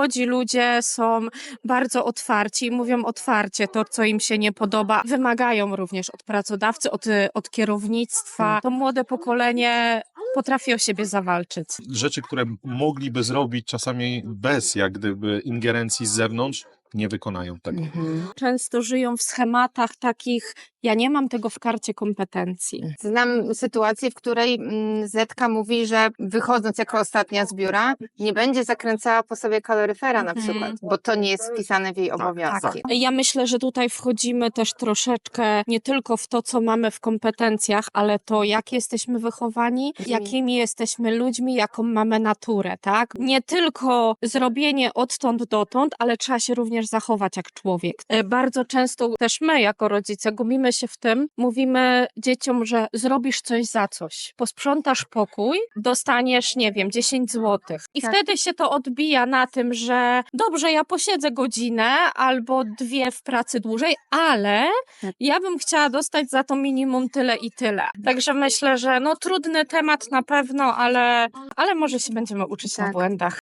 młodzi ludzie są bardzo otwarci i mówią otwarcie to, co im się nie podoba. Wymagają również od pracodawcy, od, od kierownictwa. To młode pokolenie potrafi o siebie zawalczyć. Rzeczy, które mogliby zrobić czasami bez jak gdyby ingerencji z zewnątrz, nie wykonają tego. Często żyją w schematach takich, ja nie mam tego w karcie kompetencji. Znam sytuację, w której mm, Zetka mówi, że wychodząc jako ostatnia z biura, nie będzie zakręcała po sobie kaloryfera na Mhm. przykład, bo to nie jest wpisane w jej obowiązki. Ja myślę, że tutaj wchodzimy też troszeczkę nie tylko w to, co mamy w kompetencjach, ale to, jak jesteśmy wychowani, jakimi jesteśmy ludźmi, jaką mamy naturę, tak? Nie tylko zrobienie odtąd dotąd, ale trzeba się również zachować jak człowiek. E, Bardzo często też my, jako rodzice, gubimy się w tym, mówimy dzieciom, że zrobisz coś za coś. Posprzątasz pokój, dostaniesz, nie wiem, 10 złotych. I Tak. wtedy się to odbija na tym, że dobrze, ja posiedzę godzinę albo dwie w pracy dłużej, ale Tak. ja bym chciała dostać za to minimum tyle i tyle. Także myślę, że no trudny temat na pewno, ale, ale może się będziemy uczyć na Tak. błędach.